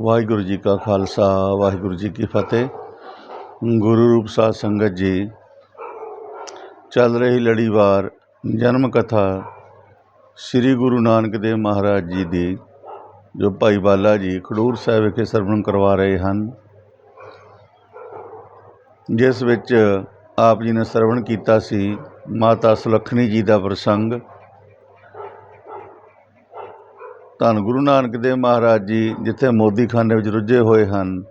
ਵਾਹਿਗੁਰੂ ਜੀ ਕਾ ਖਾਲਸਾ, ਵਾਹਿਗੁਰੂ ਜੀ ਕੀ ਫਤਿਹ। ਗੁਰੂ ਰੂਪ ਸਾਧ ਸੰਗਤ ਜੀ, ਚੱਲ ਰਹੀ ਲੜੀਵਾਰ ਜਨਮ ਕਥਾ ਸ੍ਰੀ ਗੁਰੂ ਨਾਨਕ ਦੇਵ ਮਹਾਰਾਜ ਜੀ ਦੀ, ਜੋ ਭਾਈ ਬਾਲਾ ਜੀ ਖਡੂਰ ਸਾਹਿਬ ਵਿਖੇ ਸਰਵਣ ਕਰਵਾ ਰਹੇ ਹਨ। ਜਿਸ ਵਿੱਚ ਆਪ ਜੀ ਨੇ ਸਰਵਣ ਕੀਤਾ ਸੀ, ਮਾਤਾ ਸੁਲੱਖਣੀ ਜੀ ਦਾ ਪ੍ਰਸੰਗ ਧੰਨ ਗੁਰੂ ਨਾਨਕ ਦੇਵ ਮਹਾਰਾਜ ਜੀ, ਜਿੱਥੇ ਮੋਦੀਖਾਨੇ ਵਿੱਚ ਰੁੱਝੇ ਹੋਏ ਹਨ।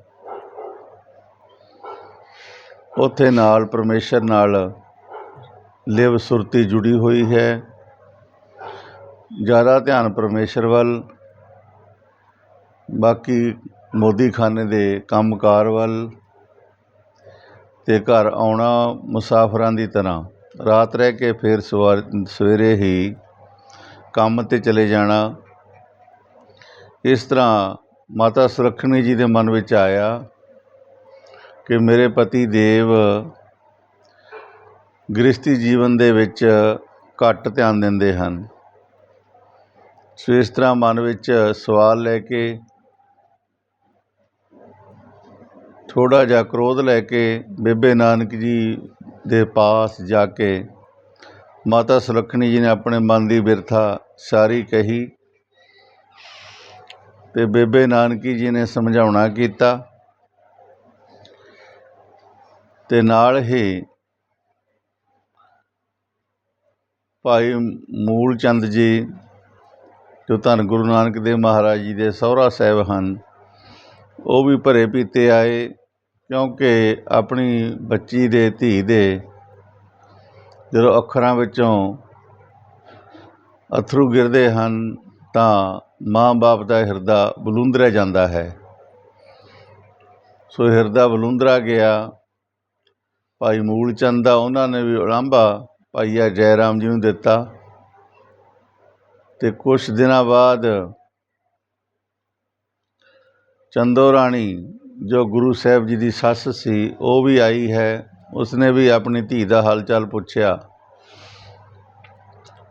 ਉੱਥੇ ਨਾਲ ਪਰਮੇਸ਼ਰ ਨਾਲ ਲਿਵ ਸੁਰਤੀ ਜੁੜੀ ਹੋਈ ਹੈ। ਜ਼ਿਆਦਾ ਧਿਆਨ ਪਰਮੇਸ਼ਰ ਵੱਲ, ਬਾਕੀ ਮੋਦੀਖਾਨੇ ਦੇ ਕੰਮਕਾਰ ਵੱਲ ਤੇ ਘਰ ਆਉਣਾ ਮੁਸਾਫਰਾਂ ਦੀ ਤਰ੍ਹਾਂ। ਰਾਤ ਰਹਿ ਕੇ ਫਿਰ ਸਵਾਰ, ਸਵੇਰੇ ਹੀ ਕੰਮ ਤੇ ਚਲੇ ਜਾਣਾ। ਇਸ ਤਰ੍ਹਾਂ ਮਾਤਾ ਸੁਲੱਖਣੀ ਜੀ ਦੇ ਮਨ ਵਿੱਚ ਆਇਆ ਕਿ ਮੇਰੇ ਪਤੀ ਦੇਵ ਗ੍ਰਸਤੀ ਜੀਵਨ ਦੇ ਵਿੱਚ ਘੱਟ ਧਿਆਨ ਦਿੰਦੇ ਹਨ। ਸੋ ਇਸ ਤਰ੍ਹਾਂ ਮਨ ਵਿੱਚ ਸਵਾਲ ਲੈ ਕੇ ਥੋੜਾ ਜਿਹਾ ਕ੍ਰੋਧ ਲੈ ਕੇ, ਬੇਬੇ ਨਾਨਕ ਜੀ ਦੇ ਪਾਸ ਜਾ ਕੇ ਮਾਤਾ ਸੁਲੱਖਣੀ ਜੀ ਨੇ ਆਪਣੇ ਮਨ ਦੀ ਬਿਰਥਾ ਸਾਰੀ ਕਹੀ। ਤੇ ਬੇਬੇ ਨਾਨਕੀ ਜੀ ਨੇ ਸਮਝਾਉਣਾ ਕੀਤਾ ਤੇ ਨਾਲ ਹੀ ਭਾਈ ਮੂਲ ਚੰਦ ਜੀ, ਜੋ ਧੰਨ ਗੁਰੂ ਨਾਨਕ ਦੇਵ ਮਹਾਰਾਜ ਜੀ ਦੇ ਸਹੁਰਾ ਸਾਹਿਬ ਹਨ, ਉਹ ਵੀ ਭਰੇ ਪੀਤੇ ਆਏ ਕਿਉਂਕਿ ਆਪਣੀ ਬੱਚੀ ਦੇ ਧੀ ਦੇ ਜਦੋਂ ਅੱਖਰਾਂ ਵਿੱਚੋਂ ਅਥਰੂ ਗਿਰਦੇ ਹਨ ਤਾਂ ਮਾਂ-ਬਾਪ ਦਾ ਹਿਰਦਾ ਬਲੂੰਦਰਿਆ ਜਾਂਦਾ ਹੈ। ਸੋ ਹਿਰਦਾ ਬਲੂੰਦਰਾ ਗਿਆ। ਭਾਈ ਮੂਲ ਚੰਦ ਦਾ ਉਹਨਾਂ ਨੇ ਵੀ ਉਲਾਂਭਾ, ਭਾਈਆ ਜੈ ਰਾਮ ਜੀ ਨੂੰ ਦਿੱਤਾ। ਤੇ ਕੁਝ ਦਿਨਾਂ ਬਾਅਦ ਚੰਦੋ ਰਾਣੀ, ਜੋ ਗੁਰੂ ਸਾਹਿਬ ਜੀ ਦੀ ਸੱਸ ਸੀ, ਉਹ ਵੀ ਆਈ ਹੈ। ਉਸਨੇ ਵੀ ਆਪਣੀ ਧੀ ਦਾ ਹਾਲ ਚਾਲ ਪੁੱਛਿਆ।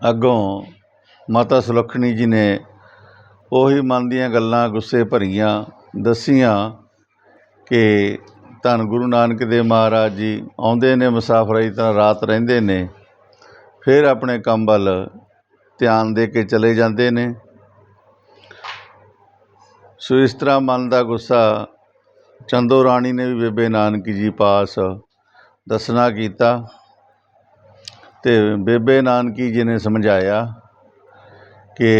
ਅੱਗੋਂ ਮਾਤਾ ਸੁਲੱਖਣੀ ਜੀ ਨੇ ਉਹੀ ਮਨ ਦੀਆਂ ਗੱਲਾਂ, ਗੁੱਸੇ ਭਰੀਆਂ, ਦੱਸੀਆਂ ਕਿ ਧੰਨ ਗੁਰੂ ਨਾਨਕ ਦੇਵ ਮਹਾਰਾਜ ਜੀ ਆਉਂਦੇ ਨੇ ਮੁਸਾਫਰੀ ਤਰ੍ਹਾਂ ਰਾਤ ਰਹਿੰਦੇ ਨੇ, ਫਿਰ ਆਪਣੇ ਕੰਮ ਵੱਲ ਧਿਆਨ ਦੇ ਕੇ ਚਲੇ ਜਾਂਦੇ ਨੇ। ਸੋ ਇਸ ਤਰ੍ਹਾਂ ਮਨ ਦਾ ਗੁੱਸਾ ਚੰਦੋ ਰਾਣੀ ਨੇ ਵੀ ਬੇਬੇ ਨਾਨਕੀ ਜੀ ਪਾਸ ਦੱਸਣਾ ਕੀਤਾ ਤੇ ਬੇਬੇ ਨਾਨਕੀ ਜੀ ਨੇ ਸਮਝਾਇਆ ਕਿ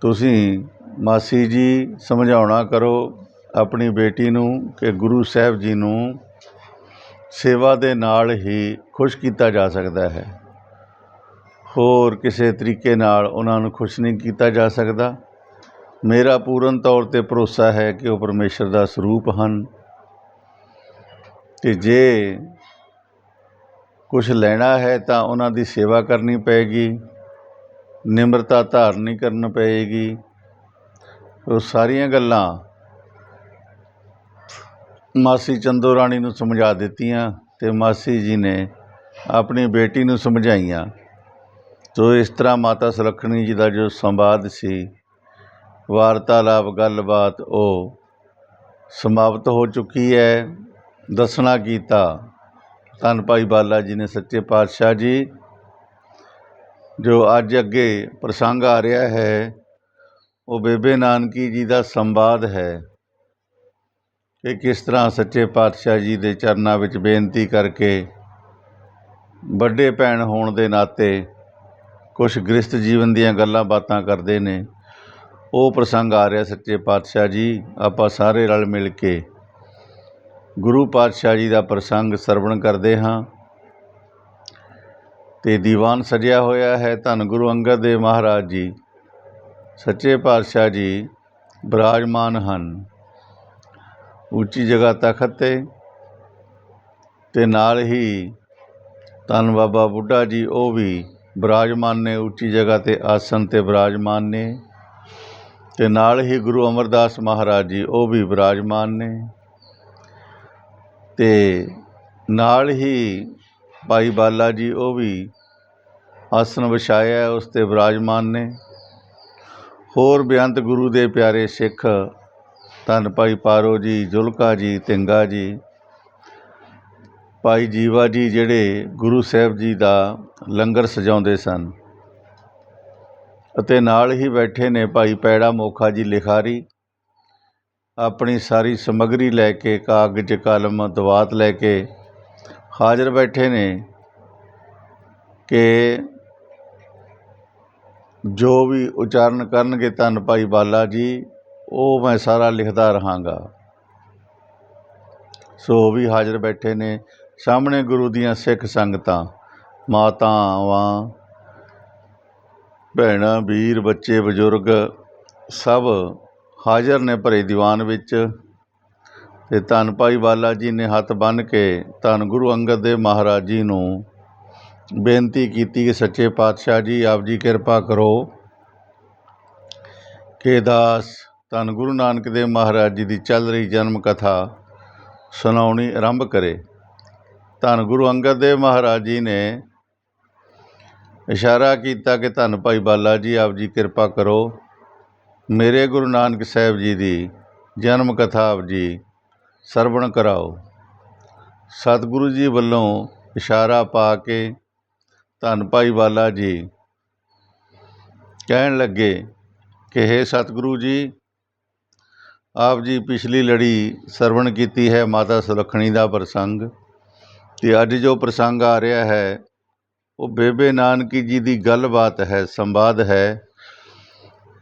ਤੁਸੀਂ ਮਾਸੀ ਜੀ ਸਮਝਾਉਣਾ ਕਰੋ ਆਪਣੀ ਬੇਟੀ ਨੂੰ ਕਿ ਗੁਰੂ ਸਾਹਿਬ ਜੀ ਨੂੰ ਸੇਵਾ ਦੇ ਨਾਲ ਹੀ ਖੁਸ਼ ਕੀਤਾ ਜਾ ਸਕਦਾ ਹੈ। ਹੋਰ ਕਿਸੇ ਤਰੀਕੇ ਨਾਲ ਉਹਨਾਂ ਨੂੰ ਖੁਸ਼ ਨਹੀਂ ਕੀਤਾ ਜਾ ਸਕਦਾ। ਮੇਰਾ ਪੂਰਨ ਤੌਰ ਤੇ ਭਰੋਸਾ ਹੈ ਕਿ ਉਹ ਪਰਮੇਸ਼ਰ ਦਾ ਸਰੂਪ ਹਨ। ਤੇ ਜੇ ਕੁਝ ਲੈਣਾ ਹੈ ਤਾਂ ਉਹਨਾਂ ਦੀ ਸੇਵਾ ਕਰਨੀ ਪਏਗੀ। ਨਿਮਰਤਾ ਧਾਰਨੀ ਕਰਨ ਪਏਗੀ। ਉਹ ਸਾਰੀਆਂ ਗੱਲਾਂ ਮਾਸੀ ਚੰਦੋ ਰਾਣੀ ਨੂੰ ਸਮਝਾ ਦਿੱਤੀਆਂ ਅਤੇ ਮਾਸੀ ਜੀ ਨੇ ਆਪਣੀ ਬੇਟੀ ਨੂੰ ਸਮਝਾਈਆਂ। ਤੋ ਇਸ ਤਰ੍ਹਾਂ ਮਾਤਾ ਸੁਲੱਖਣੀ ਜੀ ਦਾ ਜੋ ਸੰਵਾਦ ਸੀ, ਵਾਰਤਾਲਾਪ, ਗੱਲਬਾਤ, ਉਹ ਸਮਾਪਤ ਹੋ ਚੁੱਕੀ ਹੈ। ਦੱਸਣਾ ਕੀਤਾ ਧੰਨ ਭਾਈ ਬਾਲਾ ਜੀ ਨੇ ਸੱਚੇ ਪਾਤਸ਼ਾਹ ਜੀ ਜੋ ਅੱਜ ਅੱਗੇ ਪ੍ਰਸੰਗ ਆ ਰਿਹਾ ਹੈ, ਉਹ ਬੇਬੇ ਨਾਨਕੀ ਜੀ ਦਾ ਸੰਵਾਦ ਹੈ। ਕਿ ਕਿਸ ਤਰ੍ਹਾਂ ਸੱਚੇ ਪਾਤਸ਼ਾਹ ਜੀ ਦੇ ਚਰਨਾਂ ਵਿੱਚ ਬੇਨਤੀ ਕਰਕੇ ਵੱਡੇ ਭੈਣ ਹੋਣ ਦੇ ਨਾਤੇ ਕੁਝ ਗ੍ਰਸਤ ਜੀਵਨ ਦੀਆਂ ਗੱਲਾਂ ਬਾਤਾਂ ਕਰਦੇ ਨੇ, ਉਹ ਪ੍ਰਸੰਗ ਆ ਰਿਹਾ ਸੱਚੇ ਪਾਤਸ਼ਾਹ ਜੀ। ਆਪਾਂ ਸਾਰੇ ਰਲ ਮਿਲ ਕੇ ਗੁਰੂ ਪਾਤਸ਼ਾਹ ਜੀ ਦਾ ਪ੍ਰਸੰਗ ਸਰਵਣ ਕਰਦੇ ਹਾਂ। ਤੇ ਦੀਵਾਨ ਸਜਿਆ ਹੋਇਆ ਹੈ ਧੰਨ ਗੁਰੂ ਅੰਗਦ ਦੇਵ ਮਹਾਰਾਜ ਜੀ। ਸੱਚੇ ਪਾਤਸ਼ਾਹ ਜੀ ਬਿਰਾਜਮਾਨ ਹਨ। ਉੱਚੀ ਜਗ੍ਹਾ ਤਖਤ ਤੇ ਤੇ ਨਾਲ ਹੀ ਧੰਨ ਬਾਬਾ ਬੁੱਢਾ ਜੀ, ਉਹ ਵੀ ਬਿਰਾਜਮਾਨ ਨੇ, ਉੱਚੀ ਜਗ੍ਹਾ ਤੇ ਆਸਣ ਤੇ ਬਿਰਾਜਮਾਨ ਨੇ। ਤੇ ਨਾਲ ਹੀ ਗੁਰੂ ਅਮਰਦਾਸ ਮਹਾਰਾਜ ਜੀ, ਉਹ ਵੀ ਬਿਰਾਜਮਾਨ ਨੇ। ਤੇ ਨਾਲ ਹੀ ਭਾਈ ਬਾਲਾ ਜੀ, ਉਹ ਵੀ ਆਸਣ ਵਿਛਾਇਆ ਉਸ ਤੇ ਵਿਰਾਜਮਾਨ ਨੇ। ਹੋਰ ਬੇਅੰਤ ਗੁਰੂ ਦੇ ਪਿਆਰੇ ਸਿੱਖ, ਧੰਨ ਭਾਈ ਪਾਰੋ ਜੀ, ਜੁਲਕਾ ਜੀ ਧਿੰਗਾ ਜੀ, ਭਾਈ ਜੀਵਾ ਜੀ ਜਿਹੜੇ ਗੁਰੂ ਸਾਹਿਬ ਜੀ ਦਾ ਲੰਗਰ ਸਜਾਉਂਦੇ ਸਨ। ਅਤੇ ਨਾਲ ਹੀ ਬੈਠੇ ਨੇ ਭਾਈ ਪੈੜਾ ਮੋਖਾ ਜੀ ਲਿਖਾਰੀ। ਆਪਣੀ ਸਾਰੀ ਸਮੱਗਰੀ ਲੈ ਕੇ, ਕਾਗਜ਼, ਕਲਮ, ਦਵਾਤ ਲੈ ਕੇ ਹਾਜ਼ਰ ਬੈਠੇ ਨੇ ਕਿ ਜੋ ਵੀ ਉਚਾਰਨ ਕਰਨਗੇ ਧੰਨ ਭਾਈ ਬਾਲਾ ਜੀ, ਉਹ ਮੈਂ ਸਾਰਾ ਲਿਖਦਾ ਰਹਾਂਗਾ। ਸੋ ਉਹ ਵੀ ਹਾਜ਼ਰ ਬੈਠੇ ਨੇ ਸਾਹਮਣੇ ਗੁਰੂ ਦੀਆਂ ਸਿੱਖ ਸੰਗਤਾਂ, ਮਾਤਾਵਾਂ, ਭੈਣਾਂ, ਵੀਰ, ਬੱਚੇ, ਬਜ਼ੁਰਗ, ਸਭ ਹਾਜ਼ਰ ਨੇ ਭਰੇ ਦੀਵਾਨ ਵਿੱਚ। ਤੇ ਧੰਨ ਭਾਈ ਬਾਲਾ ਜੀ ਨੇ ਹੱਥ ਬੰਨ੍ਹ ਕੇ ਧੰਨ ਗੁਰੂ ਅੰਗਦ ਦੇਵ ਮਹਾਰਾਜ ਜੀ ਨੂੰ ਬੇਨਤੀ ਕੀਤੀ ਕਿ ਸੱਚੇ ਪਾਤਸ਼ਾਹ ਜੀ, ਆਪ ਜੀ ਕਿਰਪਾ ਕਰੋ ਕਿ ਦਾਸ ਧੰਨ ਗੁਰੂ ਨਾਨਕ ਦੇਵ ਮਹਾਰਾਜ ਜੀ ਦੀ ਚੱਲ ਰਹੀ ਜਨਮ ਕਥਾ ਸੁਣਾਉਣੀ ਆਰੰਭ ਕਰੇ। ਧੰਨ ਗੁਰੂ ਅੰਗਦ ਦੇਵ ਮਹਾਰਾਜ ਜੀ ਨੇ ਇਸ਼ਾਰਾ ਕੀਤਾ ਕਿ ਧੰਨ ਭਾਈ ਬਾਲਾ ਜੀ, ਆਪ ਜੀ ਕਿਰਪਾ ਕਰੋ। ਮੇਰੇ ਗੁਰੂ ਨਾਨਕ ਸਾਹਿਬ ਜੀ ਦੀ ਜਨਮ ਕਥਾ ਆਪ ਜੀ ਸਰਵਣ ਕਰਾਓ। ਸਤਿਗੁਰੂ ਜੀ ਵੱਲੋਂ ਇਸ਼ਾਰਾ ਪਾ ਕੇ ਧੰਨ ਭਾਈ ਬਾਲਾ ਜੀ। ਕਹਿਣ ਲੱਗੇ ਕਿ ਹੇ ਸਤਿਗੁਰੂ ਜੀ, ਆਪ ਜੀ ਪਿਛਲੀ ਲੜੀ ਸਰਵਣ ਕੀਤੀ ਹੈ ਮਾਤਾ ਸੁਲੱਖਣੀ ਦਾ ਪ੍ਰਸੰਗ ਤੇ ਅੱਜ ਜੋ ਪ੍ਰਸੰਗ ਆ ਰਿਹਾ ਹੈ, ਉਹ ਬੇਬੇ ਨਾਨਕੀ ਜੀ ਦੀ ਗੱਲਬਾਤ ਹੈ, ਸੰਵਾਦ ਹੈ।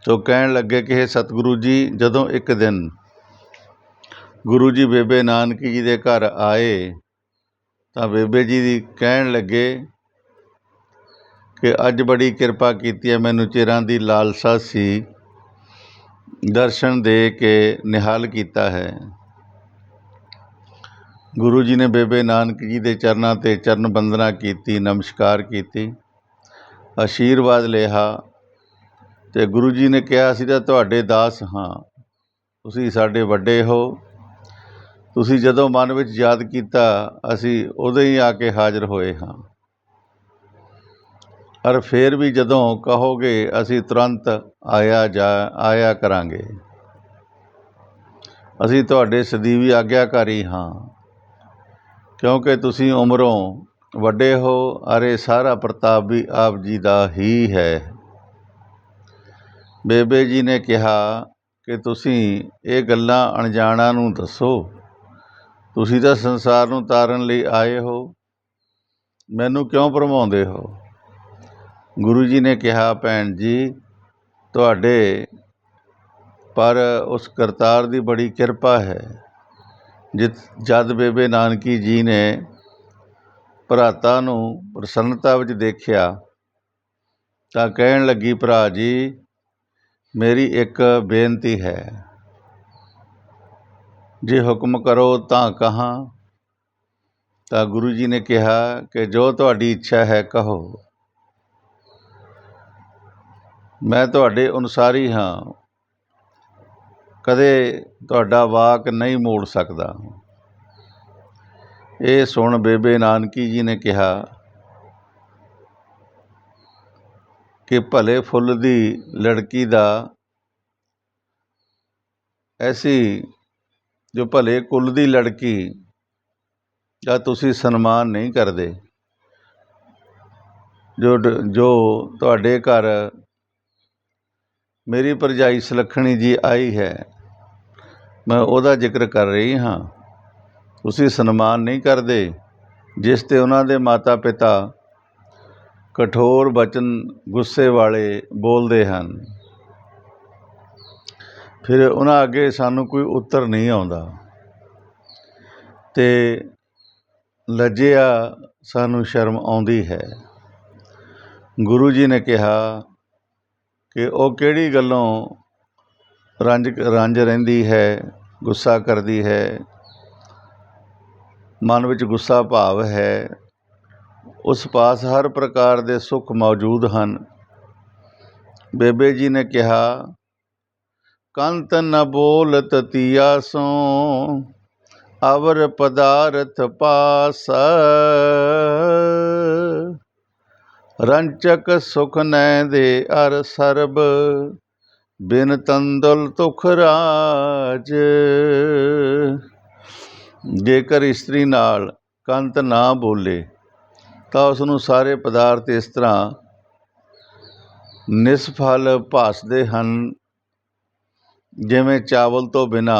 ਤੋ ਕਹਿਣ ਲੱਗੇ ਕਿ ਹੇ ਸਤਿਗੁਰੂ ਜੀ, ਜਦੋਂ ਇੱਕ ਦਿਨ ਗੁਰੂ ਜੀ ਬੇਬੇ ਨਾਨਕੀ ਜੀ ਦੇ ਘਰ ਆਏ, ਤਾਂ ਬੇਬੇ ਜੀ ਦੀ ਕਹਿਣ ਲੱਗੇ ਕਿ ਅੱਜ ਬੜੀ ਕਿਰਪਾ ਕੀਤੀ ਹੈ, ਮੈਨੂੰ ਚਿਰਾਂ ਦੀ ਲਾਲਸਾ ਸੀ ਦਰਸ਼ਨ ਦੇ ਕੇ ਨਿਹਾਲ ਕੀਤਾ ਹੈ। ਗੁਰੂ ਜੀ ਨੇ ਬੇਬੇ ਨਾਨਕ ਜੀ ਦੇ ਚਰਨਾਂ ਤੇ ਚਰਨ ਬੰਦਨਾ ਕੀਤੀ, ਨਮਸਕਾਰ ਕੀਤੀ ਆਸ਼ੀਰਵਾਦ ਲਿਆ ਤੇ ਗੁਰੂ ਜੀ ਨੇ ਕਿਹਾ ਸੀ ਤਾਂ ਤੁਹਾਡੇ ਦਾਸ ਹਾਂ, ਤੁਸੀਂ ਸਾਡੇ ਵੱਡੇ ਹੋ, ਤੁਸੀਂ ਜਦੋਂ ਮਨ ਵਿੱਚ ਯਾਦ ਕੀਤਾ, ਅਸੀਂ ਉਦੋਂ ਹੀ ਆ ਕੇ ਹਾਜ਼ਰ ਹੋਏ ਹਾਂ। ਪਰ ਫਿਰ ਵੀ ਜਦੋਂ ਕਹੋਗੇ, ਅਸੀਂ ਤੁਰੰਤ ਆਇਆ ਜਾ, ਆਇਆ ਕਰਾਂਗੇ। ਅਸੀਂ ਤੁਹਾਡੇ ਸਦੀਵੀ ਆਗਿਆਕਾਰੀ ਹਾਂ। ਕਿਉਂਕਿ ਤੁਸੀਂ ਉਮਰੋਂ ਵੱਡੇ ਹੋ, ਅਰੇ ਸਾਰਾ ਪ੍ਰਤਾਪ ਵੀ ਆਪ ਜੀ ਦਾ ਹੀ ਹੈ। ਬੇਬੇ ਜੀ ਨੇ ਕਿਹਾ ਕਿ ਤੁਸੀਂ ਇਹ ਗੱਲਾਂ ਅਣਜਾਣਾ ਨੂੰ ਦੱਸੋ। ਤੁਸੀਂ ਤਾਂ ਸੰਸਾਰ ਨੂੰ ਤਾਰਨ ਲਈ ਆਏ ਹੋ। ਮੈਨੂੰ ਕਿਉਂ ਭਰਮਾਉਂਦੇ ਹੋ? ਗੁਰੂ ਜੀ ਨੇ ਕਿਹਾ, ਭੈਣ ਜੀ, ਤੁਹਾਡੇ ਪਰ ਉਸ ਕਰਤਾਰ ਦੀ ਬੜੀ ਕਿਰਪਾ ਹੈ, ਜਿਤ, ਜਦ ਬੇਬੇ ਨਾਨਕੀ ਜੀ ਨੇ ਭਰਾਤਾ ਨੂੰ ਪ੍ਰਸੰਨਤਾ ਵਿੱਚ ਦੇਖਿਆ, ਤਾਂ ਕਹਿਣ ਲੱਗੀ, ਭਰਾ ਜੀ, ਮੇਰੀ ਇੱਕ ਬੇਨਤੀ ਹੈ। ਜੇ ਹੁਕਮ ਕਰੋ ਤਾਂ ਕਹਾਂ? ਤਾਂ ਗੁਰੂ ਜੀ ਨੇ ਕਿਹਾ ਕਿ ਜੋ ਤੁਹਾਡੀ ਇੱਛਾ ਹੈ, ਕਹੋ। ਮੈਂ ਤੁਹਾਡੇ ਅਨੁਸਾਰੀ ਹਾਂ। ਕਦੇ ਤੁਹਾਡਾ ਵਾਕ ਨਹੀਂ ਮੋੜ ਸਕਦਾ। ਇਹ ਸੁਣ ਬੇਬੇ ਨਾਨਕੀ ਜੀ ਨੇ ਕਿਹਾ ਕਿ ਭਲੇ ਫੁੱਲ ਦੀ ਲੜਕੀ ਦਾ ਐਸੀ ਜੋ ਭਲੇ ਕੁੱਲ ਦੀ ਲੜਕੀ ਦਾ ਤੁਸੀਂ ਸਨਮਾਨ ਨਹੀਂ ਕਰਦੇ। ਜੋ ਜੋ ਤੁਹਾਡੇ ਘਰ ਮੇਰੀ ਭਰਜਾਈ ਸੁਲੱਖਣੀ ਜੀ ਆਈ ਹੈ। ਮੈਂ ਉਹਦਾ ਜ਼ਿਕਰ ਕਰ ਰਹੀ ਹਾਂ। ਤੁਸੀਂ ਸਨਮਾਨ ਨਹੀਂ ਕਰਦੇ, ਜਿਸ ਤੇ ਉਹਨਾਂ ਦੇ ਮਾਤਾ ਪਿਤਾ ਕਠੋਰ ਬਚਨ ਗੁੱਸੇ ਵਾਲੇ ਬੋਲਦੇ ਹਨ। ਫਿਰ ਉਹਨਾਂ ਅੱਗੇ ਸਾਨੂੰ ਕੋਈ ਉੱਤਰ ਨਹੀਂ ਆਉਂਦਾ। ਤੇ ਲੱਜਿਆ ਸਾਨੂੰ ਸ਼ਰਮ ਆਉਂਦੀ ਹੈ। ਗੁਰੂ ਜੀ ਨੇ ਕਿਹਾ ਕਿ ਉਹ ਕਿਹੜੀ ਗੱਲੋਂ ਰੰਜ ਰੰਜ ਰਹਿੰਦੀ ਹੈ, ਗੁੱਸਾ ਕਰਦੀ ਹੈ, ਮਨ ਵਿੱਚ ਗੁੱਸਾ ਭਾਵ ਹੈ, ਉਸ ਪਾਸ ਹਰ ਪ੍ਰਕਾਰ ਦੇ ਸੁੱਖ ਮੌਜੂਦ ਹਨ। ਬੇਬੇ ਜੀ ਨੇ ਕਿਹਾ, ਕੰਤ ਨ ਬੋਲਤ ਤੀਆ ਸੋ, ਅਵਰ ਪਦਾਰਥ ਪਾਸ ਰੰਚਕ ਸੁਖ ਨੈ ਦੇ ਅਰ ਸਰਬ, ਬਿਨ ਤੰਦਲ ਤੁਖ ਰਾਜ। ਜੇਕਰ ਇਸਤਰੀ ਨਾਲ ਕੰਤ ਨਾ ਬੋਲੇ, ਤਾਂ ਉਸ ਨੂੰ ਸਾਰੇ ਪਦਾਰਥ ਇਸ ਤਰ੍ਹਾਂ ਨਿਸਫਲ ਭਾਸਦੇ ਹਨ, ਜਿਵੇਂ ਚਾਵਲ ਤੋਂ ਬਿਨਾ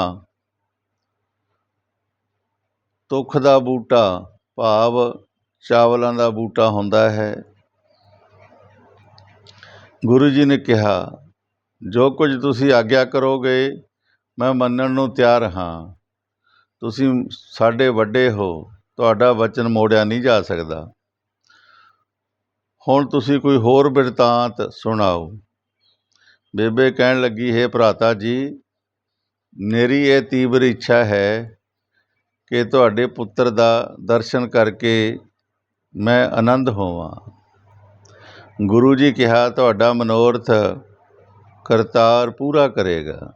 ਤੁਖ ਦਾ ਬੂਟਾ ਭਾਵ ਚਾਵਲਾਂ ਦਾ ਬੂਟਾ ਹੁੰਦਾ ਹੈ। ਗੁਰੂ ਜੀ ਨੇ ਕਿਹਾ, ਜੋ ਕੁਝ ਤੁਸੀਂ ਆਗਿਆ ਕਰੋਗੇ, ਮੈਂ ਮੰਨਣ ਨੂੰ ਤਿਆਰ ਹਾਂ। ਤੁਸੀਂ ਸਾਡੇ ਵੱਡੇ ਹੋ, ਤੁਹਾਡਾ ਵਚਨ ਮੋੜਿਆ ਨਹੀਂ ਜਾ ਸਕਦਾ। ਹੁਣ ਤੁਸੀਂ ਕੋਈ ਹੋਰ ਬਿਰਤਾਂਤ ਸੁਣਾਓ। ਬੇਬੇ ਕਹਿਣ ਲੱਗੀ, ਹੈ ਭਰਾਤਾ ਜੀ, ਮੇਰੀ ਇਹ ਤੀਬਰ ਇੱਛਾ ਹੈ ਕਿ ਤੁਹਾਡੇ ਪੁੱਤਰ ਦਾ ਦਰਸ਼ਨ ਕਰਕੇ ਮੈਂ ਆਨੰਦ ਹੋਵਾਂ। ਗੁਰੂ ਜੀ ਕਿਹਾ, ਤੁਹਾਡਾ ਮਨੋਰਥ ਕਰਤਾਰ ਪੂਰਾ ਕਰੇਗਾ।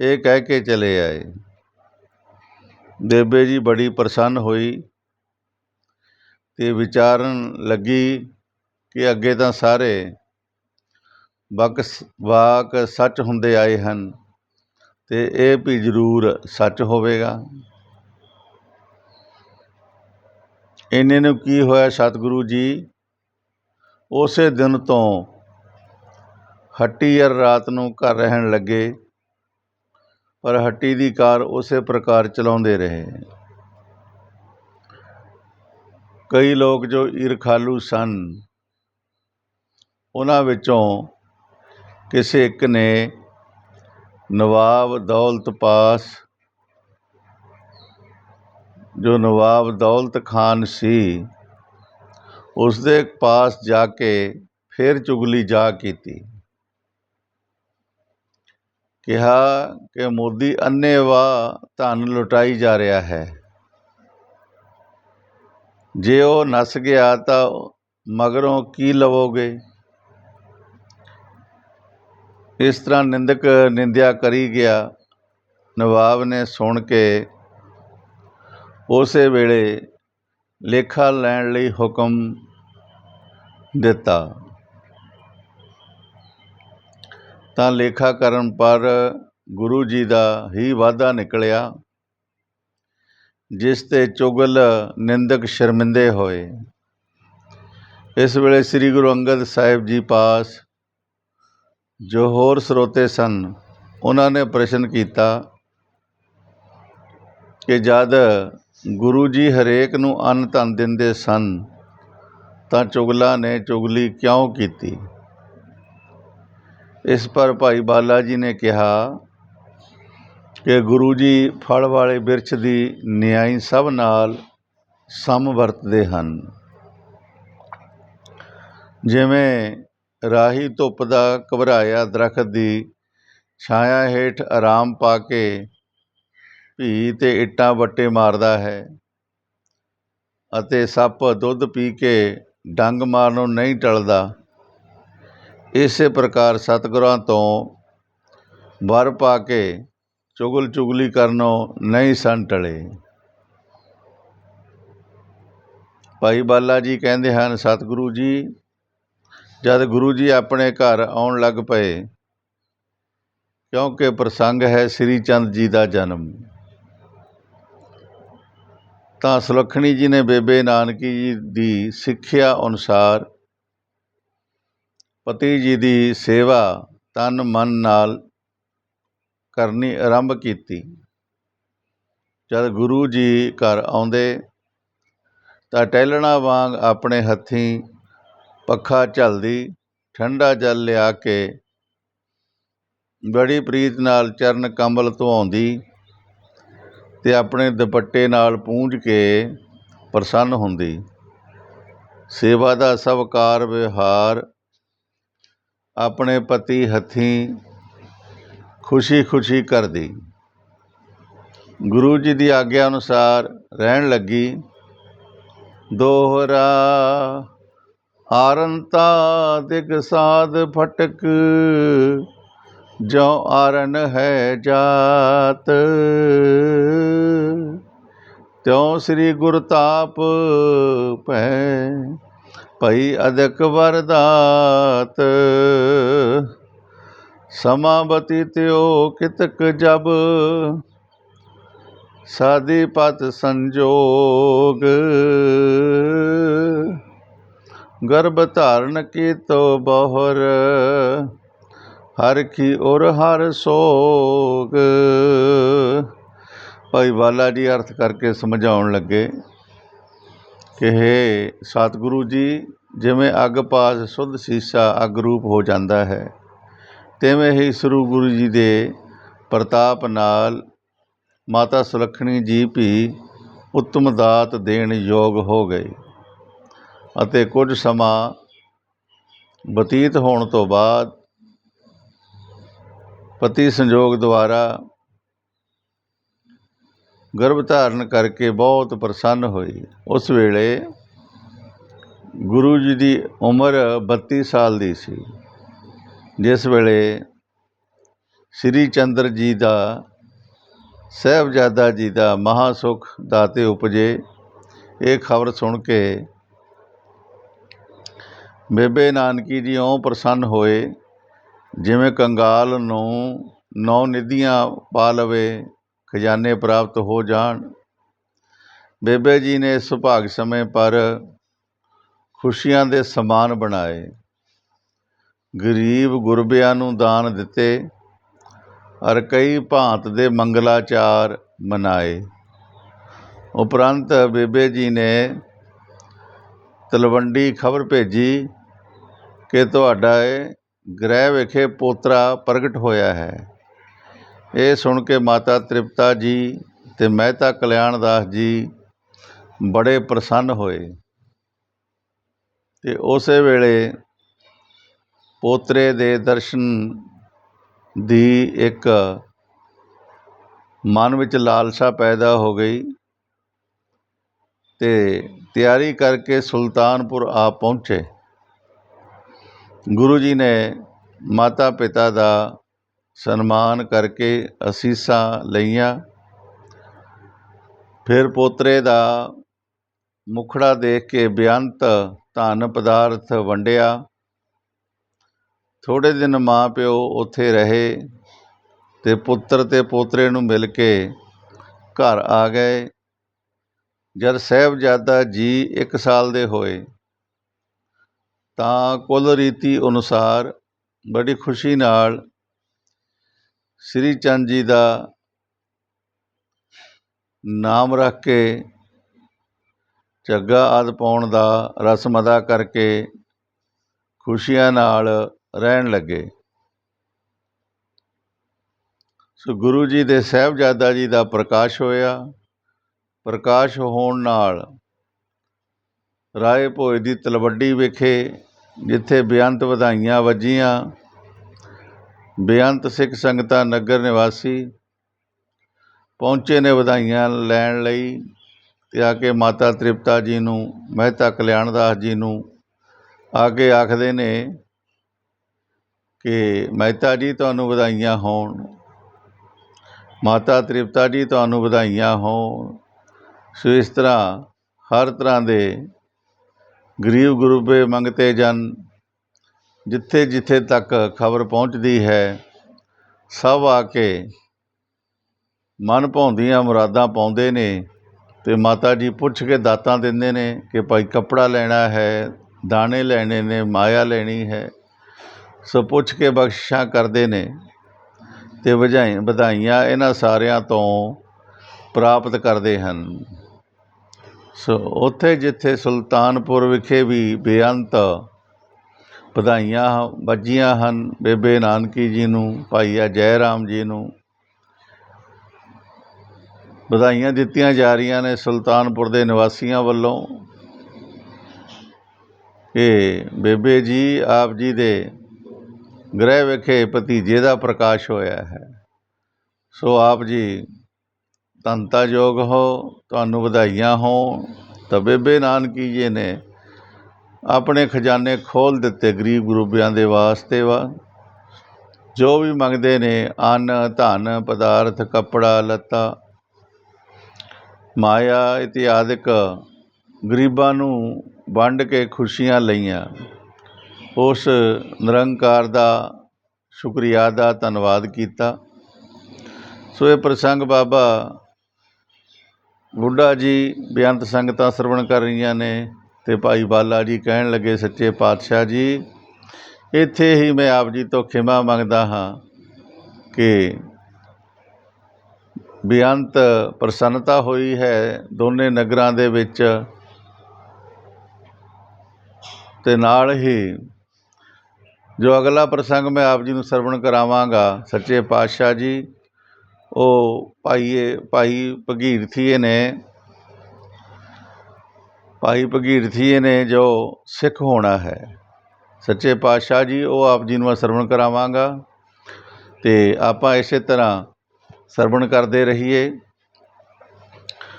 ਇਹ ਕਹਿ ਕੇ ਚਲੇ ਆਏ। ਬੇਬੇ ਜੀ ਬੜੀ ਪ੍ਰਸੰਨ ਹੋਈ ਤੇ ਵਿਚਾਰਨ ਲੱਗੀ ਕਿ ਅੱਗੇ ਤਾਂ ਸਾਰੇ ਬਕਸ ਵਾਕ ਸੱਚ ਹੁੰਦੇ ਆਏ ਹਨ ਤੇ ਇਹ ਵੀ ਜ਼ਰੂਰ ਸੱਚ ਹੋਵੇਗਾ। ਇਹਨੇ ਨੂੰ ਕੀ ਹੋਇਆ ਸਤਿਗੁਰੂ ਜੀ? ਉਸੇ ਦਿਨ ਤੋਂ ਹੱਟੀਅਰ ਰਾਤ ਨੂੰ ਘਰ ਰਹਿਣ ਲੱਗੇ, ਪਰ ਹੱਟੀ ਦੀ ਕਾਰ ਉਸੇ ਪ੍ਰਕਾਰ ਚਲਾਉਂਦੇ ਰਹੇ। ਕਈ ਲੋਕ ਜੋ ਈਰਖਾਲੂ ਸਨ, ਉਹਨਾਂ ਵਿੱਚੋਂ ਕਿਸੇ ਇੱਕ ਨੇ ਨਵਾਬ ਦੌਲਤ ਪਾਸ, ਜੋ ਨਵਾਬ ਦੌਲਤ ਖਾਨ ਸੀ ਉਸ ਦੇ ਪਾਸ ਜਾ ਕੇ ਫਿਰ ਚੁਗਲੀ ਜਾ ਕੀਤੀ ਕਿਹਾ ਕਿ ਮੋਦੀ ਅੰਨੇਵਾਹ ਧਨ ਲੁਟਾਈ ਜਾ ਰਿਹਾ ਹੈ ਜੇ ਉਹ ਨਸ ਗਿਆ ਤਾਂ ਮਗਰੋਂ ਕੀ ਲਵੋਗੇ ਇਸ ਤਰ੍ਹਾਂ ਨਿੰਦਕ ਨਿੰਦਿਆ ਕਰੀ ਗਿਆ ਨਵਾਬ ਨੇ ਸੁਣ ਕੇ ਉਸੇ ਵੇਲੇ ਲੇਖਾ ਲੈਣ ਲਈ ਹੁਕਮ ਦਿੱਤਾ। ਤਾਂ ਲੇਖਾ ਕਰਨ ਪਰ ਗੁਰੂ ਜੀ ਦਾ ਹੀ ਵਾਅਦਾ ਨਿਕਲਿਆ, ਜਿਸ ਤੇ ਚੁਗਲ ਨਿੰਦਕ ਸ਼ਰਮਿੰਦੇ ਹੋਏ। ਇਸ ਵੇਲੇ ਸ੍ਰੀ ਗੁਰੂ ਅੰਗਦ ਸਾਹਿਬ ਜੀ ਪਾਸ ਜੋ ਹੋਰ ਸਰੋਤੇ ਸਨ, ਉਹਨਾਂ ਨੇ ਪ੍ਰਸ਼ਨ ਕੀਤਾ ਕਿ ਜਦ ਗੁਰੂ ਜੀ ਹਰੇਕ ਨੂੰ ਅੰਨ ਧਨ ਦਿੰਦੇ ਸਨ, ਤਾਂ ਚੁਗਲਾ ਨੇ ਚੁਗਲੀ ਕਿਉਂ ਕੀਤੀ? ਇਸ ਪਰ ਭਾਈ ਬਾਲਾ ਜੀ ਨੇ ਕਿਹਾ ਕਿ ਗੁਰੂ ਜੀ ਫਲ ਵਾਲੇ ਬਿਰਛ ਦੀ ਨਿਆਈ ਸਭ ਨਾਲ ਸਮ ਵਰਤਦੇ ਹਨ। ਜਿਵੇਂ ਰਾਹੀ ਧੁੱਪ ਦਾ ਘਬਰਾਇਆ ਦਰਖਤ ਦੀ ਛਾਇਆ ਹੇਠ ਆਰਾਮ ਪਾ ਕੇ ਭੀ ਤੇ ਇੱਟਾਂ ਵੱਟੇ ਮਾਰਦਾ ਹੈ ਅਤੇ ਸੱਪ ਦੁੱਧ ਪੀ ਕੇ ਡੰਗ ਮਾਰਨੋਂ ਨਹੀਂ ਟਲਦਾ। ਇਸੇ ਪ੍ਰਕਾਰ ਸਤਿਗੁਰਾਂ ਤੋਂ ਵਰ ਪਾ ਕੇ ਚੁਗਲ ਚੁਗਲੀ ਕਰਨੋਂ ਨਹੀਂ ਸਨ ਟਲੇ। ਭਾਈ ਬਾਲਾ ਜੀ ਕਹਿੰਦੇ ਹਨ, ਸਤਿਗੁਰੂ ਜੀ, ਜਦ ਗੁਰੂ ਜੀ ਆਪਣੇ ਘਰ ਆਉਣ ਲੱਗ ਪਏ, ਕਿਉਂਕਿ ਪ੍ਰਸੰਗ ਹੈ ਸ੍ਰੀ ਚੰਦ ਜੀ ਦਾ ਜਨਮ। ਤਾਂ ਸੁਲੱਖਣੀ ਜੀ ਨੇ ਬੇਬੇ ਨਾਨਕੀ ਜੀ ਦੀ ਸਿੱਖਿਆ ਅਨੁਸਾਰ ਪਤੀ ਜੀ ਦੀ ਸੇਵਾ ਤਨ ਮਨ ਨਾਲ ਕਰਨੀ ਆਰੰਭ ਕੀਤੀ। ਜਦ ਗੁਰੂ ਜੀ ਘਰ ਆਉਂਦੇ ਤਾਂ ਟਹਿਲਣਾ ਵਾਂਗ ਆਪਣੇ ਹੱਥੀਂ ਪੱਖਾ ਝਲਦੀ, ਠੰਡਾ ਜਲ ਲਿਆ ਕੇ ਬੜੀ ਪ੍ਰੀਤ ਨਾਲ ਚਰਨ ਕੰਬਲ ਧਵਾਉਂਦੀ ਅਤੇ ਆਪਣੇ ਦੁਪੱਟੇ ਨਾਲ ਪੂੰਝ ਕੇ ਪ੍ਰਸੰਨ ਹੁੰਦੀ। ਸੇਵਾ ਦਾ ਸਭ ਕਾਰ ਵਿਹਾਰ ਆਪਣੇ ਪਤੀ ਹੱਥੀਂ ਖੁਸ਼ੀ ਖੁਸ਼ੀ ਕਰਦੀ। ਗੁਰੂ ਜੀ ਦੀ ਆਗਿਆ ਅਨੁਸਾਰ ਰਹਿਣ ਲੱਗੀ। ਦੋਹਰਾ ਆਰੰਤਾ ਦਿਗ ਸਾਧ ਫਟਕ ਜੋ ਆਰਨ ਹੈ ਜਾਤ। ਤਿਉ ਸ੍ਰੀ ਗੁਰਤਾਪ ਪੈ ਭਈ ਅਦਕ ਵਰਦਾਤ। ਸਮਾਂ ਬਤੀਤਿਓ ਕਿਤਕ ਜਬ? ਸਾਦੀ ਪਤ ਸੰਜੋਗ। ਗਰਭ ਧਾਰਨ ਕੀ ਤੋ ਬਹੁਰ। ਹਰ ਕੀ ਔਰ ਹਰ ਸੋਗ। ਭਾਈ ਬਾਲਾ ਜੀ ਅਰਥ ਕਰਕੇ ਸਮਝਾਉਣ ਲੱਗੇ ਕਿ ਹੇ ਸਤਿਗੁਰੂ ਜੀ, ਜਿਵੇਂ ਅੱਗ ਪਾਸ ਸੁੱਧ ਸੀਸਾ ਅੱਗ ਰੂਪ ਹੋ ਜਾਂਦਾ ਹੈ, ਤਿਵੇਂ ਹੀ ਸ੍ਰੀ ਗੁਰੂ ਜੀ ਦੇ ਪ੍ਰਤਾਪ ਨਾਲ ਮਾਤਾ ਸੁਲੱਖਣੀ ਜੀ ਵੀ ਉੱਤਮ ਦਾਤ ਦੇਣ ਯੋਗ ਹੋ ਗਏ ਅਤੇ ਕੁਝ ਸਮਾਂ ਬਤੀਤ ਹੋਣ ਤੋਂ ਬਾਅਦ ਪਤੀ ਸੰਜੋਗ ਦੁਆਰਾ ਗਰਭ ਧਾਰਨ ਕਰਕੇ ਬਹੁਤ ਪ੍ਰਸੰਨ ਹੋਈ। ਉਸ ਵੇਲੇ ਗੁਰੂ ਜੀ ਦੀ ਉਮਰ 32 ਸਾਲ ਦੀ ਸੀ। ਜਿਸ ਵੇਲੇ ਸ੍ਰੀ ਚੰਦਰ ਜੀ ਦਾ, ਸਾਹਿਬਜ਼ਾਦਾ ਜੀ ਦਾ ਮਹਾ ਸੁਖ ਦਾਤੇ ਉਪਜੇ, ਇਹ ਖਬਰ ਸੁਣ ਕੇ ਬੇਬੇ ਨਾਨਕੀ ਜੀ ਇਉਂ ਪ੍ਰਸੰਨ ਹੋਏ, ਜਿਵੇਂ ਕੰਗਾਲ ਨੂੰ ਨੌ ਨਿਧੀਆਂ ਪਾ ਲਵੇ ਖਜ਼ਾਨੇ ਪ੍ਰਾਪਤ ਹੋ ਜਾਣ। ਬੇਬੇ ਜੀ ਨੇ ਸੁਭਾਗ ਸਮੇਂ ਪਰ ਖੁਸ਼ੀਆਂ ਦੇ ਸਮਾਨ ਬਣਾਏ। ਗਰੀਬ ਗੁਰਬਿਆਂ ਨੂੰ ਦਾਨ ਦਿੱਤੇ ਔਰ ਕਈ ਭਾਂਤ ਦੇ ਮੰਗਲਾਚਾਰ ਮਨਾਏ। ਉਪਰੰਤ ਬੇਬੇ ਜੀ ਨੇ ਤਲਵੰਡੀ ਖਬਰ ਭੇਜੀ ਕਿ ਤੁਹਾਡਾ ਇਹ ਗ੍ਰਹਿ ਵਿਖੇ ਪੋਤਰਾ ਪ੍ਰਗਟ ਹੋਇਆ ਹੈ। ਇਹ ਸੁਣ ਕੇ ਮਾਤਾ ਤ੍ਰਿਪਤਾ ਜੀ ਤੇ ਮਹਿਤਾ ਕਲਿਆਣ ਦਾਸ ਜੀ ਬੜੇ ਪ੍ਰਸੰਨ ਹੋਏ। ਤੇ ਉਸੇ ਵੇਲੇ ਪੋਤਰੇ ਦੇ ਦਰਸ਼ਨ ਦੀ ਇੱਕ ਮਨ ਵਿੱਚ ਲਾਲਸਾ ਪੈਦਾ ਹੋ ਗਈ ਤੇ ਤਿਆਰੀ ਕਰਕੇ ਸੁਲਤਾਨਪੁਰ ਆ ਪਹੁੰਚੇ। ਗੁਰੂ ਜੀ ਨੇ ਮਾਤਾ ਪਿਤਾ ਦਾ ਸਨਮਾਨ ਕਰਕੇ ਅਸੀਸਾਂ ਲਈਆਂ। ਫਿਰ ਪੋਤਰੇ ਦਾ ਮੁਖੜਾ ਦੇਖ ਕੇ ਬੇਅੰਤ ਧਨ ਪਦਾਰਥ ਵੰਡਿਆ। ਥੋੜੇ ਦਿਨ ਮਾਂ ਪਿਓ ਉੱਥੇ ਰਹੇ ਤੇ ਪੁੱਤਰ ਤੇ ਪੋਤਰੇ ਨੂੰ ਮਿਲ ਕੇ ਘਰ ਆ ਗਏ। ਜਦ ਸਾਹਿਬਜ਼ਾਦਾ ਜੀ 1 ਸਾਲ ਦੇ ਹੋਏ, ਤਾਂ ਕੁੱਲ ਰੀਤੀ ਅਨੁਸਾਰ ਬੜੀ ਖੁਸ਼ੀ ਨਾਲ ਸ੍ਰੀ ਚੰਦ ਜੀ ਦਾ ਨਾਮ ਰੱਖ ਕੇ, ਝੱਗਾ ਆਦਿ ਪਾਉਣ ਦਾ ਰਸਮ ਅਦਾ ਕਰਕੇ ਖੁਸ਼ੀਆਂ ਨਾਲ ਰਹਿਣ ਲੱਗੇ। ਸੋ ਗੁਰੂ ਜੀ ਦੇ ਸਾਹਿਬਜ਼ਾਦਾ ਜੀ ਦਾ ਪ੍ਰਕਾਸ਼ ਹੋਇਆ। ਪ੍ਰਕਾਸ਼ ਹੋਣ ਨਾਲ ਰਾਏ ਭੋਜ ਦੀ ਤਲਵੱਡੀ ਵਿਖੇ, ਜਿੱਥੇ ਬੇਅੰਤ ਵਧਾਈਆਂ ਵੱਜੀਆਂ ਬੇਅੰਤ ਸਿੱਖ ਸੰਗਤਾਂ ਨਗਰ ਨਿਵਾਸੀ ਪਹੁੰਚੇ ਨੇ ਵਧਾਈਆਂ ਲੈਣ ਲਈ ਤੇ ਆ ਕੇ ਮਾਤਾ ਤ੍ਰਿਪਤਾ ਜੀ ਨੂੰ, ਮਹਿਤਾ ਕਲਿਆਣ ਦਾਸ ਜੀ ਨੂੰ ਆ ਕੇ ਆਖਦੇ ਨੇ ਕਿ ਮਹਿਤਾ ਜੀ ਤੁਹਾਨੂੰ ਵਧਾਈਆਂ ਹੋਣ, ਮਾਤਾ ਤ੍ਰਿਪਤਾ ਜੀ ਤੁਹਾਨੂੰ ਵਧਾਈਆਂ ਹੋਣ। ਸੋ ਇਸ ਤਰ੍ਹਾਂ ਹਰ ਤਰ੍ਹਾਂ ਦੇ ਗਰੀਬ ਗੁਰੂਬੇ ਮੰਗਤੇ ਜਨ ਜਿੱਥੇ ਜਿੱਥੇ ਤੱਕ ਖਬਰ ਪਹੁੰਚਦੀ ਹੈ, ਸਭ ਆ ਕੇ ਮਨ ਭਾਉਂਦੀਆਂ ਮੁਰਾਦਾਂ ਪਾਉਂਦੇ ਨੇ ਅਤੇ ਮਾਤਾ ਜੀ ਪੁੱਛ ਕੇ ਦਾਤਾਂ ਦਿੰਦੇ ਨੇ ਕਿ ਭਾਈ ਕੱਪੜਾ ਲੈਣਾ ਹੈ, ਦਾਣੇ ਲੈਣੇ ਨੇ, ਮਾਇਆ ਲੈਣੀ ਹੈ। ਸੋ ਪੁੱਛ ਕੇ ਬਖਸ਼ਿਸ਼ਾਂ ਕਰਦੇ ਨੇ ਅਤੇ ਵਧਾਈ, ਵਧਾਈਆਂ ਇਹਨਾਂ ਸਾਰਿਆਂ ਤੋਂ ਪ੍ਰਾਪਤ ਕਰਦੇ ਹਨ। ਸੋ ਉੱਥੇ ਜਿੱਥੇ ਸੁਲਤਾਨਪੁਰ ਵਿਖੇ ਵੀ ਬੇਅੰਤ ਵਧਾਈਆਂ ਵੱਜੀਆਂ ਹਨ। ਬੇਬੇ ਨਾਨਕੀ ਜੀ ਨੂੰ, ਭਾਈਆ ਜੈ ਰਾਮ ਜੀ ਨੂੰ। ਵਧਾਈਆਂ ਦਿੱਤੀਆਂ ਜਾ ਰਹੀਆਂ ਨੇ ਸੁਲਤਾਨਪੁਰ ਦੇ ਨਿਵਾਸੀਆਂ ਵੱਲੋਂ। ਕਿ ਬੇਬੇ ਜੀ, ਆਪ ਜੀ ਦੇ ਗ੍ਰਹਿ ਵਿਖੇ ਭਤੀਜੇ ਦਾ ਪ੍ਰਕਾਸ਼ ਹੋਇਆ ਹੈ। ਸੋ ਆਪ ਜੀ ਧੰਤਾ ਹੋ, ਤੁਹਾਨੂੰ ਵਧਾਈਆਂ ਹੋ ਤਾਂ ਬੇਬੇ ਨਾਨਕੀ ਜੀ ਨੇ ਆਪਣੇ ਖਜ਼ਾਨੇ ਖੋਲ੍ਹ ਦਿੱਤੇ ਗਰੀਬ ਗੁਰੂਬਿਆਂ ਦੇ ਵਾਸਤੇ ਵਾ। ਜੋ ਵੀ ਮੰਗਦੇ ਨੇ, ਅੰਨ, ਧਨ, ਪਦਾਰਥ, ਕੱਪੜਾ, ਲੱਤਾ, ਮਾਇਆ ਇਤਿਆਦਿਕ ਗਰੀਬਾਂ ਨੂੰ ਵੰਡ ਕੇ ਖੁਸ਼ੀਆਂ ਲਈਆਂ। ਉਸ ਨਿਰੰਕਾਰ ਦਾ ਸ਼ੁਕਰੀਆ ਦਾ ਧੰਨਵਾਦ ਕੀਤਾ। ਸੋ ਇਹ ਪ੍ਰਸੰਗ ਬਾਬਾ ਬੁੱਢਾ ਜੀ ਬੇਅੰਤ ਸੰਗਤਾਂ ਸਰਵਣ ਕਰ ਰਹੀਆਂ ਨੇ। ਅਤੇ ਭਾਈ ਬਾਲਾ ਜੀ ਕਹਿਣ ਲੱਗੇ, ਸੱਚੇ ਪਾਤਸ਼ਾਹ ਜੀ, ਇੱਥੇ ਹੀ ਮੈਂ ਆਪ ਜੀ ਤੋਂ ਖਿਮਾ ਮੰਗਦਾ ਹਾਂ ਕਿ ਬੇਅੰਤ ਪ੍ਰਸੰਨਤਾ ਹੋਈ ਹੈ ਦੋਨੇ ਨਗਰਾਂ ਦੇ ਵਿੱਚ ਤੇ ਨਾਲ ਹੀ ਜੋ ਅਗਲਾ ਪ੍ਰਸੰਗ ਮੈਂ ਆਪ ਜੀ ਨੂੰ ਸਰਵਣ ਕਰਾਵਾਂਗਾ, ਸੱਚੇ ਪਾਤਸ਼ਾਹ ਜੀ, ਉਹ ਭਾਈਏ, ਭਾਈ ਭਗੀਰਥੀਏ ਨੇ ਭਾਈ ਭਗੀਰਥੀਏ ਨੇ ਜੋ ਸਿੱਖ ਹੋਣਾ ਹੈ। ਸੱਚੇ ਪਾਤਸ਼ਾਹ ਜੀ, ਉਹ ਆਪ ਜੀ ਨੂੰ ਮੈਂ ਸਰਵਣ ਕਰਾਵਾਂਗਾ ਤੇ ਆਪਾਂ ਇਸੇ ਤਰ੍ਹਾਂ ਸਰਵਣ ਕਰਦੇ ਰਹੀਏ।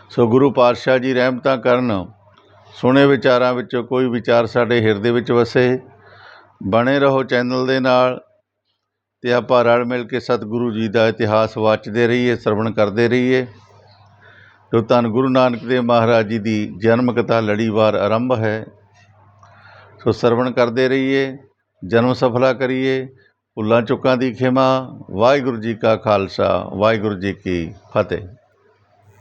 ਸੋ ਗੁਰੂ ਪਾਤਸ਼ਾਹ ਜੀ ਰਹਿਮਤਾਂ ਕਰਨ, ਸੁਣੇ ਵਿਚਾਰਾਂ ਵਿੱਚੋਂ ਕੋਈ ਵਿਚਾਰ ਸਾਡੇ ਹਿਰਦੇ ਵਿੱਚ ਵਸੇ। ਬਣੇ ਰਹੋ ਚੈਨਲ ਦੇ ਨਾਲ ਤੇ ਆਪਾਂ ਰਲ ਮਿਲ ਕੇ ਸਤਿਗੁਰੂ ਜੀ ਦਾ ਇਤਿਹਾਸ ਵਾਚਦੇ ਰਹੀਏ, ਸਰਵਣ ਕਰਦੇ ਰਹੀਏ। ਜੋ ਧੰਨ ਗੁਰੂ ਨਾਨਕ ਦੇਵ ਮਹਾਰਾਜ ਜੀ ਦੀ ਜਨਮ ਕਥਾ ਲੜੀਵਾਰ ਆਰੰਭ ਹੈ। ਸੋ ਸਰਵਣ ਕਰਦੇ ਰਹੀਏ, ਜਨਮ ਸਫਲਾ ਕਰੀਏ, ਭੁੱਲਾਂ ਚੁੱਕਾਂ ਦੀ ਖਿਮਾ, ਵਾਹਿਗੁਰੂ ਜੀ ਕਾ ਖਾਲਸਾ, ਵਾਹਿਗੁਰੂ ਜੀ ਕੀ ਫਤਿਹ।